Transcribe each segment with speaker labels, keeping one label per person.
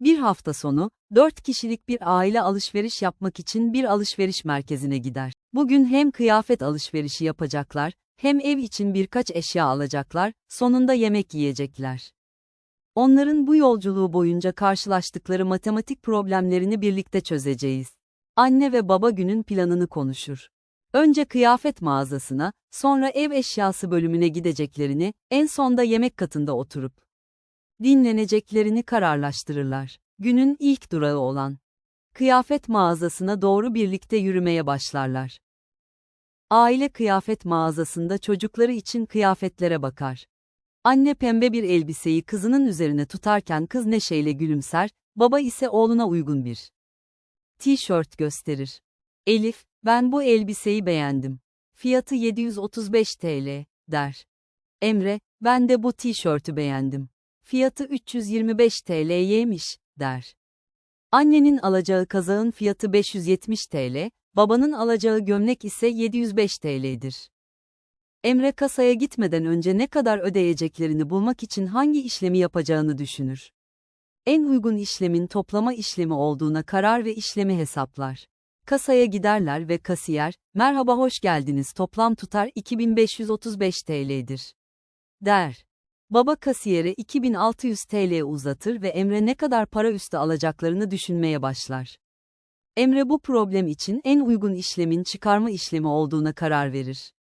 Speaker 1: Bir hafta sonu, dört kişilik bir aile alışveriş yapmak için bir alışveriş merkezine gider. Bugün hem kıyafet alışverişi yapacaklar, hem ev için birkaç eşya alacaklar, sonunda yemek yiyecekler. Onların bu yolculuğu boyunca karşılaştıkları matematik problemlerini birlikte çözeceğiz. Anne ve baba günün planını konuşur. Önce kıyafet mağazasına, sonra ev eşyası bölümüne gideceklerini, en sonda yemek katında oturup dinleneceklerini kararlaştırırlar. Günün ilk durağı olan kıyafet mağazasına doğru birlikte yürümeye başlarlar. Aile kıyafet mağazasında çocukları için kıyafetlere bakar. Anne pembe bir elbiseyi kızının üzerine tutarken kız neşeyle gülümser, baba ise oğluna uygun bir tişört gösterir. Elif, ben bu elbiseyi beğendim. Fiyatı 735 TL, der. Emre, ben de bu tişörtü beğendim. Fiyatı 325 TL'ymiş, der. Annenin alacağı kazağın fiyatı 570 TL, babanın alacağı gömlek ise 705 TL'dir. Emre kasaya gitmeden önce ne kadar ödeyeceklerini bulmak için hangi işlemi yapacağını düşünür. En uygun işlemin toplama işlemi olduğuna karar ve işlemi hesaplar. Kasaya giderler ve kasiyer, merhaba hoş geldiniz toplam tutar 2535 TL'dir. Der. Baba kasiyere 2600 TL uzatır ve Emre ne kadar para üstü alacaklarını düşünmeye başlar. Emre bu problem için en uygun işlemin çıkarma işlemi olduğuna karar verir.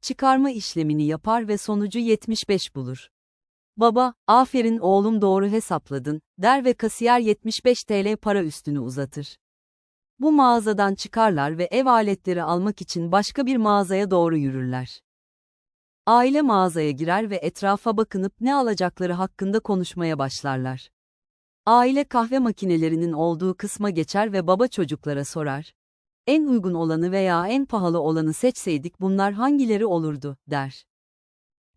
Speaker 1: Çıkarma işlemini yapar ve sonucu 75 bulur. Baba, aferin oğlum doğru hesapladın, der ve kasiyer 75 TL para üstünü uzatır. Bu mağazadan çıkarlar ve ev aletleri almak için başka bir mağazaya doğru yürürler. Aile mağazaya girer ve etrafa bakınıp ne alacakları hakkında konuşmaya başlarlar. Aile kahve makinelerinin olduğu kısma geçer ve baba çocuklara sorar. En uygun olanı veya en pahalı olanı seçseydik bunlar hangileri olurdu, der.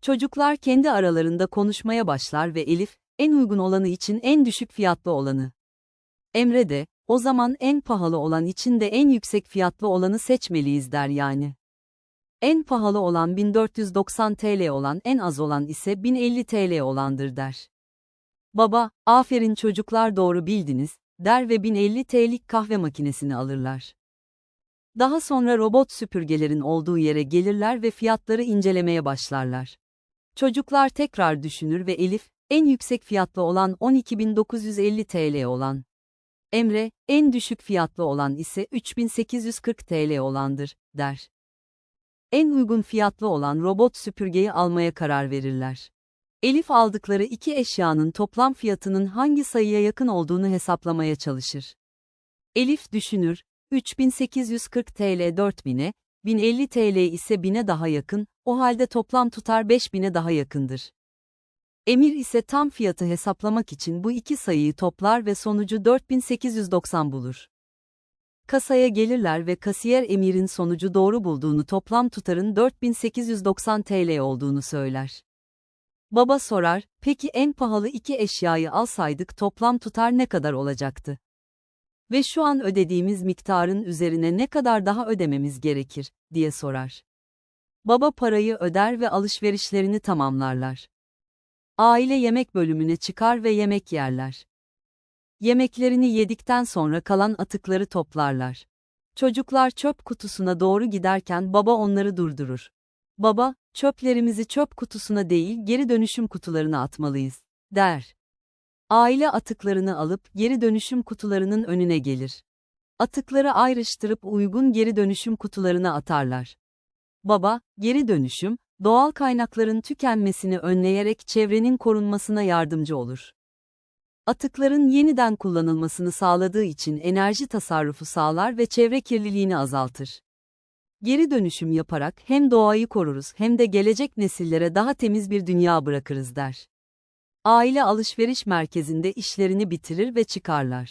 Speaker 1: Çocuklar kendi aralarında konuşmaya başlar ve Elif, en uygun olanı için en düşük fiyatlı olanı. Emre de, o zaman en pahalı olan için de en yüksek fiyatlı olanı seçmeliyiz der yani. En pahalı olan 1490 TL olan en az olan ise 1050 TL olandır der. Baba, aferin çocuklar doğru bildiniz, der ve 1050 TL'lik kahve makinesini alırlar. Daha sonra robot süpürgelerin olduğu yere gelirler ve fiyatları incelemeye başlarlar. Çocuklar tekrar düşünür ve Elif, en yüksek fiyatlı olan 12.950 TL olan. Emre, en düşük fiyatlı olan ise 3840 TL olandır, der. En uygun fiyatlı olan robot süpürgeyi almaya karar verirler. Elif aldıkları iki eşyanın toplam fiyatının hangi sayıya yakın olduğunu hesaplamaya çalışır. Elif düşünür, 3840 TL 4000'e, 1050 TL ise 1000'e daha yakın, o halde toplam tutar 5000'e daha yakındır. Emir ise tam fiyatı hesaplamak için bu iki sayıyı toplar ve sonucu 4890 bulur. Kasaya gelirler ve kasiyer Emir'in sonucu doğru bulduğunu toplam tutarın 4890 TL olduğunu söyler. Baba sorar, peki en pahalı iki eşyayı alsaydık toplam tutar ne kadar olacaktı? Ve şu an ödediğimiz miktarın üzerine ne kadar daha ödememiz gerekir, diye sorar. Baba parayı öder ve alışverişlerini tamamlarlar. Aile yemek bölümüne çıkar ve yemek yerler. Yemeklerini yedikten sonra kalan atıkları toplarlar. Çocuklar çöp kutusuna doğru giderken baba onları durdurur. Baba, çöplerimizi çöp kutusuna değil geri dönüşüm kutularına atmalıyız, der. Aile atıklarını alıp geri dönüşüm kutularının önüne gelir. Atıkları ayrıştırıp uygun geri dönüşüm kutularına atarlar. Baba, geri dönüşüm, doğal kaynakların tükenmesini önleyerek çevrenin korunmasına yardımcı olur. Atıkların yeniden kullanılmasını sağladığı için enerji tasarrufu sağlar ve çevre kirliliğini azaltır. Geri dönüşüm yaparak hem doğayı koruruz hem de gelecek nesillere daha temiz bir dünya bırakırız der. Aile alışveriş merkezinde işlerini bitirir ve çıkarlar.